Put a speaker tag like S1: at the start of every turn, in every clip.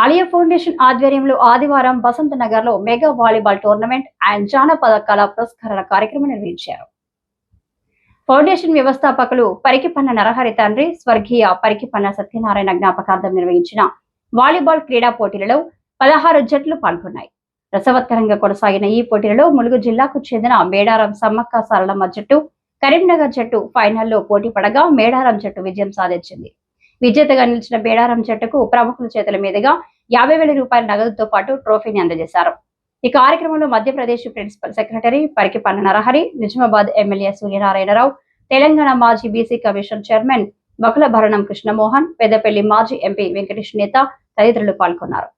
S1: Alia foundation ఆధ్వర్యంలో ఆదివారం వసంత నగర్లో మెగా వాలీబాల్ టోర్నమెంట్ అండ్ జానపద కళా పురస్కారాల కార్యక్రమం నిర్వహించారు. ఫౌండేషన్ వ్యవస్థాపకులు పరికిపన్న నరహరి తండ్రి స్వర్గీయ పరికిపన్న సత్యనారాయణ జ్ఞాపకార్థం నిర్వహించిన వాలీబాల్ క్రీడా పోటీలలో పదహారు జట్లు పాల్గొన్నాయి. రసవత్తరంగా కొనసాగిన ఈ పోటీలలో ములుగు జిల్లాకు చెందిన మేడారం సమ్మక్క సారలమ్మ జట్టు కరీంనగర్ జట్టు ఫైనల్లో పోటీ పడగా మేడారం జట్టు విజయం సాధించింది. విజేతగా నిలిచిన బేడారం జట్టుకు ప్రముఖుల చేతుల మీదుగా యాభై వేల రూపాయల నగదుతో పాటు ట్రోఫీని అందజేశారు. ఈ కార్యక్రమంలో Madhya Pradesh principal secretary Parikipandla Narahari Nizamabad MLA Suryanarayana Rao Telangana మాజీ BC commission chairman Vakulabharanam Krishnamohan Peddapalli మాజీ ఎంపీ వెంకటేష్ నేత తదితరులు పాల్గొన్నారు.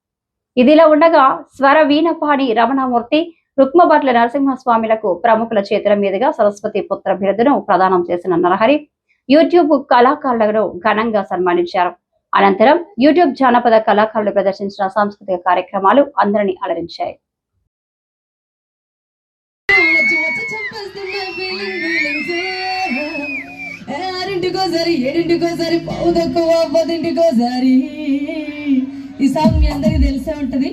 S1: ఇదిలా ఉండగా స్వర వీణపాణి రమణమూర్తి రుక్మభట్ల నరసింహస్వామిలకు ప్రముఖుల చేతుల మీదుగా సరస్వతి పుత్ర బిరుదును ప్రదానం చేసిన నరహరి యూట్యూబ్ కళాకారులను ఘనంగా సన్మానించారు. అనంతరం యూట్యూబ్ జానపద కళాకారులు ప్రదర్శించిన సాంస్కృతిక కార్యక్రమాలు అందరినీ అలరించాయి.
S2: ఆరింటికోసారి ఏడింటికోసారి పావు తక్కువ పదింటికోసారి ఈ సాంగ్ మీ అందరికీ తెలిసే ఉంటుంది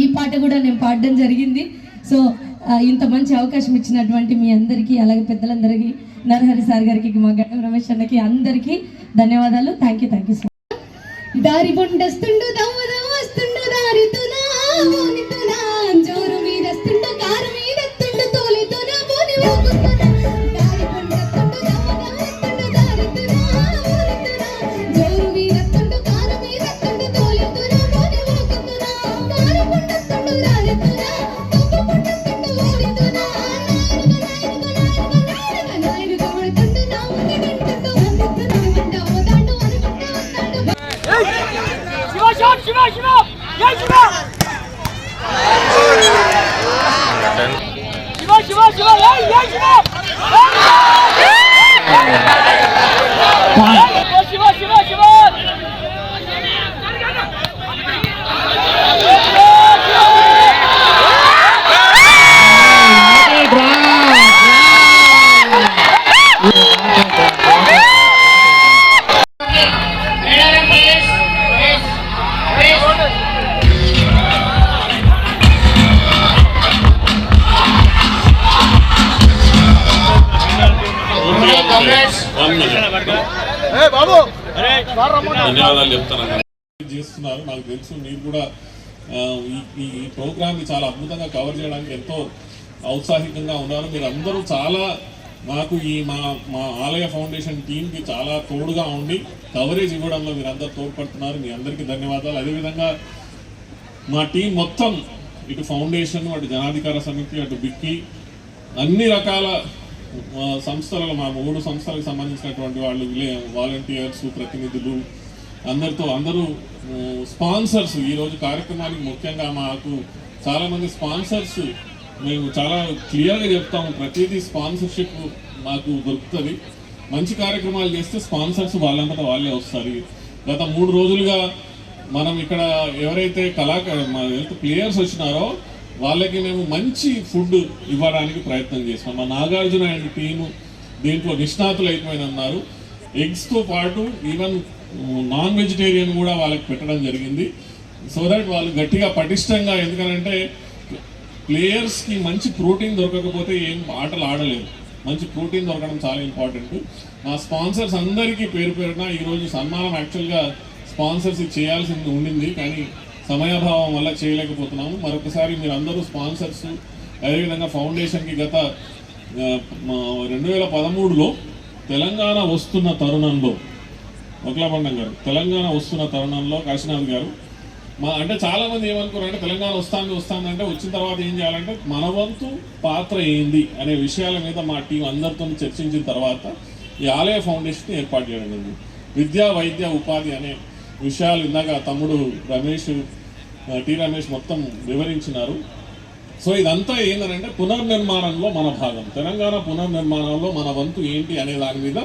S2: ఈ పాట కూడా నేను పాడడం జరిగింది. సో ఇంత మంచి అవకాశం ఇచ్చినటువంటి మీ అందరికీ అలాగే పెద్దలందరికీ నరహరి సార్ గారికి మా గడ్డం రమేష్ అన్నకి అందరికీ ధన్యవాదాలు. Thank you thank you sir దారి బొండస్తుండు దవ్వ వస్తుండు దారితునా మోనితునా జోరు మీద వస్తుండు కారు మీద వస్తుండు తోలితునా
S3: Five.
S4: ధన్యవాదాలు చెప్తాను. చేస్తున్నారు నాకు తెలుసు మీరు కూడా ఈ- ఈ ఈ ప్రోగ్రామ్ని చాలా అద్భుతంగా కవర్ చేయడానికి ఎంతో ఔత్సాహికంగా ఉన్నారు. మీరు అందరూ చాలా మాకు ఈ మా మా ఆలయ ఫౌండేషన్ టీంకి చాలా తోడుగా ఉండి కవరేజ్ ఇవ్వడంలో మీరు అందరూ తోడ్పడుతున్నారు. మీ అందరికీ ధన్యవాదాలు. అదేవిధంగా మా టీం మొత్తం ఇటు ఫౌండేషన్ అటు జనాధికార సమితి అటు బిక్కి అన్ని రకాల సంస్థలలో మా మూడు సంస్థలకు సంబంధించినటువంటి వాళ్ళు వాలంటీర్స్ ప్రతినిధులు అందరితో అందరూ స్పాన్సర్స్. ఈరోజు కార్యక్రమానికి ముఖ్యంగా మాకు చాలామంది స్పాన్సర్స్ మేము చాలా క్లియర్గా చెప్తాము. ప్రతిదీ స్పాన్సర్షిప్ మాకు దొరుకుతుంది. మంచి కార్యక్రమాలు చేస్తే స్పాన్సర్స్ వాళ్ళంతటా వాళ్ళే వస్తారు. గత మూడు రోజులుగా మనం ఇక్కడ ఎవరైతే కళాకార ప్లేయర్స్ వచ్చినారో వాళ్ళకి మేము మంచి ఫుడ్ ఇవ్వడానికి ప్రయత్నం చేస్తాం మా నాగార్జున అండ్ టీము దీంట్లో నిష్ణాతులు అయిపోయిన ఉన్నారు ఎగ్స్తో పాటు ఈవెన్ నాన్ వెజిటేరియన్ కూడా వాళ్ళకి పెట్టడం జరిగింది. సో దట్ వాళ్ళు గట్టిగా పటిష్టంగా ఎందుకనంటే ప్లేయర్స్కి మంచి ప్రోటీన్ దొరకకపోతే ఏం ఆటలు ఆడలేదు మంచి ప్రోటీన్ దొరకడం చాలా ఇంపార్టెంట్ మా స్పాన్సర్స్ అందరికీ పేరు పేరున ఈరోజు సన్మానం యాక్చువల్గా స్పాన్సర్స్ చేయాల్సింది ఉండింది. కానీ సమయాభావం వల్ల చేయలేకపోతున్నాము. మరొకసారి మీరు అందరూ స్పాన్సర్స్ అదేవిధంగా ఫౌండేషన్కి గత రెండు వేల పదమూడులో తెలంగాణ వస్తున్న తరుణంలో ఒకలాబండం గారు తెలంగాణ వస్తున్న తరుణంలో కాశీనాథ్ గారు మా అంటే చాలామంది ఏమనుకున్నారంటే తెలంగాణ వస్తాను వస్తానంటే వచ్చిన తర్వాత ఏం చేయాలంటే మన వంతు పాత్ర ఏంది అనే విషయాల మీద మా టీం అందరితో చర్చించిన తర్వాత ఈ ఆలయ ఫౌండేషన్ ఏర్పాటు చేయడం జరిగింది. విద్యా వైద్య ఉపాధి అనే విషయాలు ఇందాక తమ్ముడు రమేష్ టి రమేష్ మొత్తం వివరించినారు. సో ఇదంతా ఏంటంటే పునర్నిర్మాణంలో మన భాగం. తెలంగాణ పునర్నిర్మాణంలో మన వంతు ఏంటి అనే దాని మీద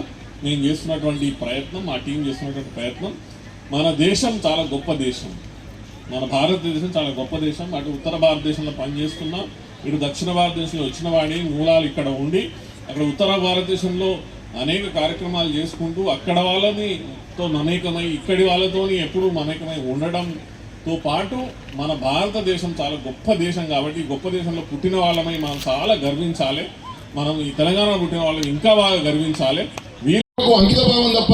S4: నేను చేస్తున్నటువంటి ప్రయత్నం మా టీం చేస్తున్నటువంటి ప్రయత్నం. మన దేశం చాలా గొప్ప దేశం. మన భారతదేశం చాలా గొప్ప దేశం. అటు ఉత్తర భారతదేశంలో పనిచేస్తున్నా ఇటు దక్షిణ భారతదేశంలో వచ్చిన వాడి మూలాలు ఇక్కడ ఉండి అక్కడ ఉత్తర భారతదేశంలో అనేక కార్యక్రమాలు చేసుకుంటూ అక్కడ వాళ్ళనితో మమేకమై ఇక్కడి వాళ్ళతోని ఎప్పుడూ మమేకమై ఉండడంతో పాటు మన భారతదేశం చాలా గొప్ప దేశం కాబట్టి గొప్ప దేశంలో పుట్టిన వాళ్ళమై మనం చాలా గర్వించాలి. మనం ఈ తెలంగాణలో పుట్టిన వాళ్ళని ఇంకా బాగా గర్వించాలి.
S5: వీరకు అంకిత భావం తప్ప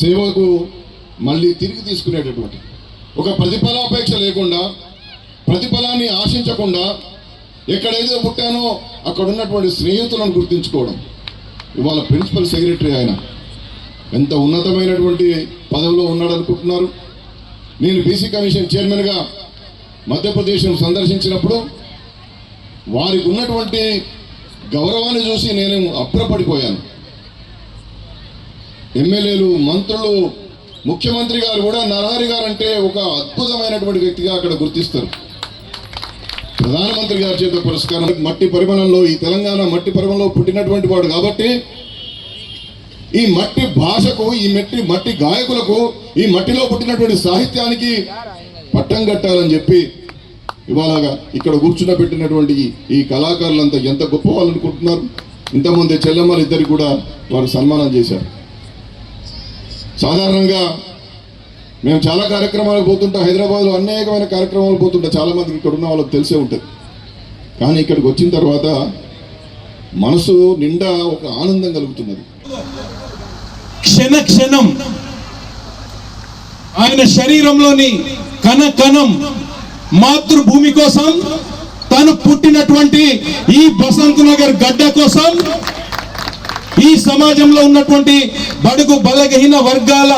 S5: సేవకు మళ్ళీ తిరిగి తీసుకునేటటువంటి ఒక ప్రతిఫలాపేక్ష లేకుండా ప్రతిఫలాన్ని ఆశించకుండా ఎక్కడైతే పుట్టానో అక్కడ ఉన్నటువంటి స్నేహితులను గుర్తించుకోవడం. ఇవాళ ప్రిన్సిపల్ సెక్రటరీ ఆయన ఎంత ఉన్నతమైనటువంటి పదవిలో ఉన్నాడనుకుంటున్నారు. నేను బీసీ కమిషన్ చైర్మన్గా మధ్యప్రదేశ్ను సందర్శించినప్పుడు వారికి ఉన్నటువంటి గౌరవాన్ని చూసి నేను అప్రపడిపోయాను. ఎమ్మెల్యేలు మంత్రులు ముఖ్యమంత్రి గారు కూడా నరహరి గారు అంటే ఒక అద్భుతమైనటువంటి వ్యక్తిగా అక్కడ గుర్తిస్తారు. ప్రధానమంత్రి గారి చేత పురస్కారం. మట్టి పరిమళంలో ఈ తెలంగాణ మట్టి పరిమళంలో పుట్టినటువంటి వాడు కాబట్టి ఈ మట్టి భాషకు ఈ మట్టి మట్టి గాయకులకు ఈ మట్టిలో పుట్టినటువంటి సాహిత్యానికి పట్టం కట్టాలని చెప్పి ఇవాళగా ఇక్కడ కూర్చున్న పెట్టినటువంటి ఈ- కళాకారులంతా ఎంత గొప్ప వాళ్ళు అనుకుంటున్నారు. ఇంతమంది చెల్లెమ్మలు ఇద్దరికి కూడా వారు సన్మానం చేశారు. సాధారణంగా మేము చాలా కార్యక్రమాలకు పోతుంటాం. హైదరాబాద్లో అనేకమైన కార్యక్రమాలు పోతుంటాం. చాలామందికి ఇక్కడ ఉన్న వాళ్ళకి తెలిసే ఉంటుంది. కానీ ఇక్కడికి వచ్చిన తర్వాత మనసు నిండా ఒక ఆనందం కలుగుతున్నది.
S6: క్షణ క్షణం. ఆయన శరీరంలోని కణ కణం మాతృభూమి కోసం తను పుట్టినటువంటి ఈ బసంత్ నగర్ గడ్డ కోసం ఈ సమాజంలో ఉన్నటువంటి బడుగు బలహీన వర్గాల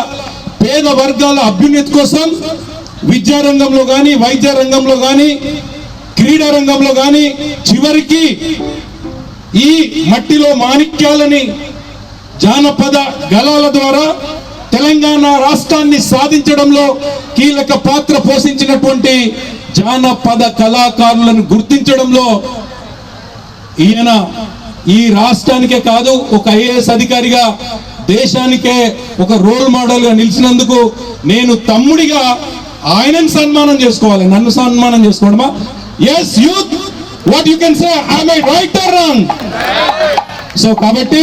S6: పేద వర్గాల అభ్యున్నతి కోసం విద్యా రంగంలో కానీ వైద్య రంగంలో కానీ క్రీడా రంగంలో కానీ చివరికి ఈ మట్టిలో మాణిక్యాలని జానపద గళాల ద్వారా తెలంగాణ రాష్ట్రాన్ని సాధించడంలో కీలక పాత్ర పోషించినటువంటి జానపద కళాకారులను గుర్తించడంలో ఈయన ఈ రాష్ట్రానికే కాదు ఒక ఐఏఎస్ అధికారిగా దేశానికే ఒక రోల్ మోడల్గా నిలిచినందుకు నేను తమ్ముడిగా ఆయనను సన్మానం చేసుకోవాలి. నన్ను సన్మానం చేసుకోవడమా yes youth what you can say I my right or wrong so కాబట్టి